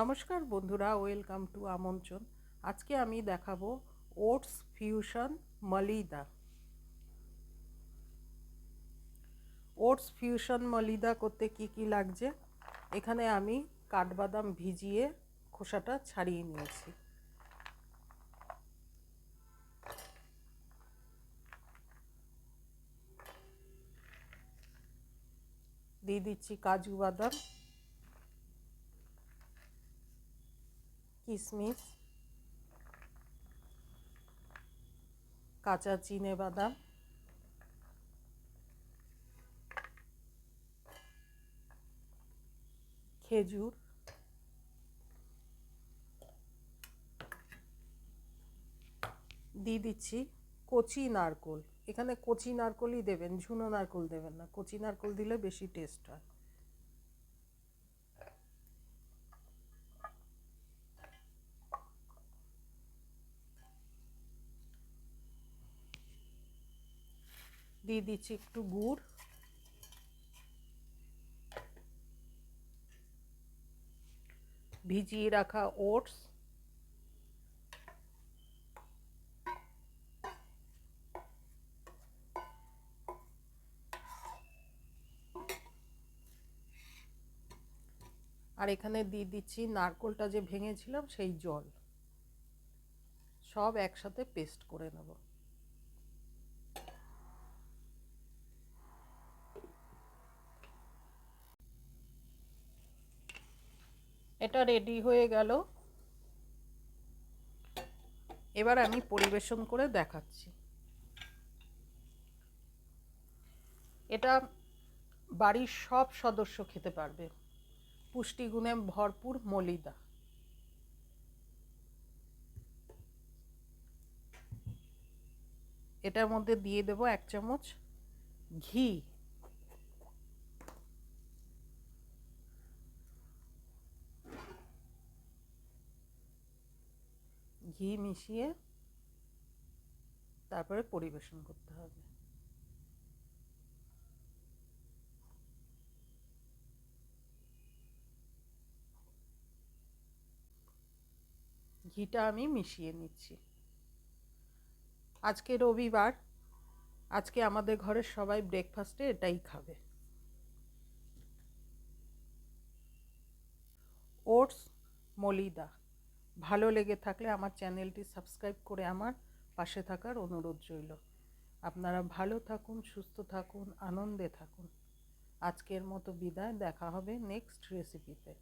নমস্কার বন্ধুরা, welcome to আমন্ত্রণ। আজকে আমি দেখাবো ওটস ফিউশন মলিদা। ওটস ফিউশন মলিদা করতে কি কি লাগছে? এখানে আমি কাঠবাদাম ভিজিয়ে খোসাটা ছাড়িয়ে নিয়েছি। দিয়ে দিচ্ছি কাজু বাদাম। কিশমিশ কাঁচা চিনে বাদাম, খেজুর, দিয়ে দিচ্ছি কচি নারকোল। এখানে কচি নারকোলই দেবেন, ঝুনো নারকোল দেবেন না। কচি নারকোল দিলে বেশি টেস্ট হয়। দিয়ে দিচ্ছি একটু গুড়। ভিজিয়ে রাখা ওটস। আর এখানে দিয়ে দিচ্ছি নারকোলটা যে ভেঙেছিলাম সেই জল। সব একসাথে পেস্ট করে নেব। এটা রেডি হয়ে গেল। এবার আমি পরিবেশন করে দেখাচ্ছি। এটা বাড়ির সব সদস্য খেতে পারবে। পুষ্টিগুণে ভরপুর মলিদা। এটার মধ্যে দিয়ে দেব এক চামচ ঘি। ঘি মিশিয়ে তারপরে পরিবেশন করতে হবে। ঘিটা আমি মিশিয়ে নিচ্ছি। আজকে রবিবার, আজকে আমাদের ঘরের সবাই ব্রেকফাস্টে এটাই খাবে। ওটস, মলিদা। ভালো লেগে থাকলে আমার চ্যানেলটি সাবস্ক্রাইব করে আমার পাশে থাকার অনুরোধ রইল। আপনারা ভালো থাকুন, সুস্থ থাকুন, আনন্দে থাকুন। আজকের মতো বিদায়, দেখা হবে নেক্সট রেসিপিতে